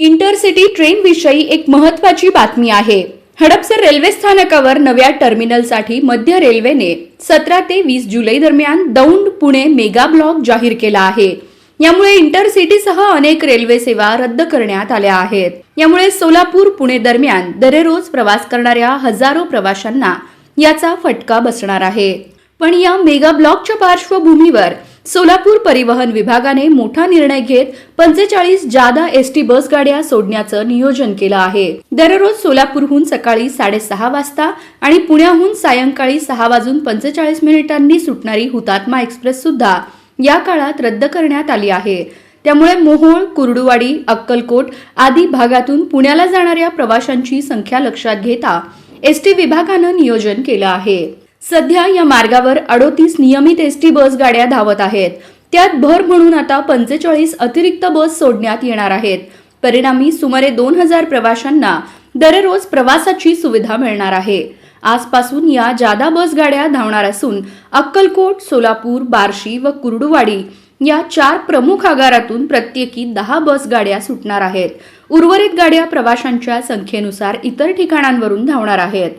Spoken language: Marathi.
इंटरसिटी ट्रेन विषयी एक महत्वाची बातमी आहे. हडपसर रेल्वे स्थानकावर नव्या टर्मिनलसाठी मध्य रेल्वेने सतरा ते वीस जुलै दरम्यान दौंड पुणे मेगा ब्लॉक जाहीर केला आहे. यामुळे इंटरसिटीसह अनेक रेल्वे सेवा रद्द करण्यात आल्या आहेत. यामुळे सोलापूर पुणे दरम्यान दररोज प्रवास करणाऱ्या हजारो प्रवाशांना याचा फटका बसणार आहे. पण या मेगा ब्लॉकच्या पार्श्वभूमीवर सोलापूर परिवहन विभागाने मोठा निर्णय घेत पंचेचाळीस जादा एस टी बस गाड्या सोडण्याचं नियोजन केलं आहे. दररोज सोलापूरहून सकाळी साडेसहा वाजता आणि पुण्याहून सायंकाळी सहा वाजून पंचेचाळीस मिनिटांनी सुटणारी हुतात्मा एक्सप्रेस सुद्धा या काळात रद्द करण्यात आली आहे. त्यामुळे मोहोळ कुर्डुवाडी अक्कलकोट आदी भागातून पुण्याला जाणाऱ्या प्रवाशांची संख्या लक्षात घेता एस टी विभागानं नियोजन केलं आहे. सध्या या मार्गावर अडोतीस नियमित एस टी बस गाड्या धावत आहेत. त्यात भर म्हणून आता पंचेचाळीस अतिरिक्त बस सोडण्यात येणार आहेत. परिणामी सुमारे दोन हजार प्रवाशांना दररोज प्रवासाची सुविधा मिळणार आहे. आजपासून या जादा बस गाड्या धावणार असून अक्कलकोट सोलापूर बार्शी व कुर्डुवाडी या चार प्रमुख आगारातून प्रत्येकी दहा बस गाड्या सुटणार आहेत. उर्वरित गाड्या प्रवाशांच्या संख्येनुसार इतर ठिकाणांवरून धावणार आहेत.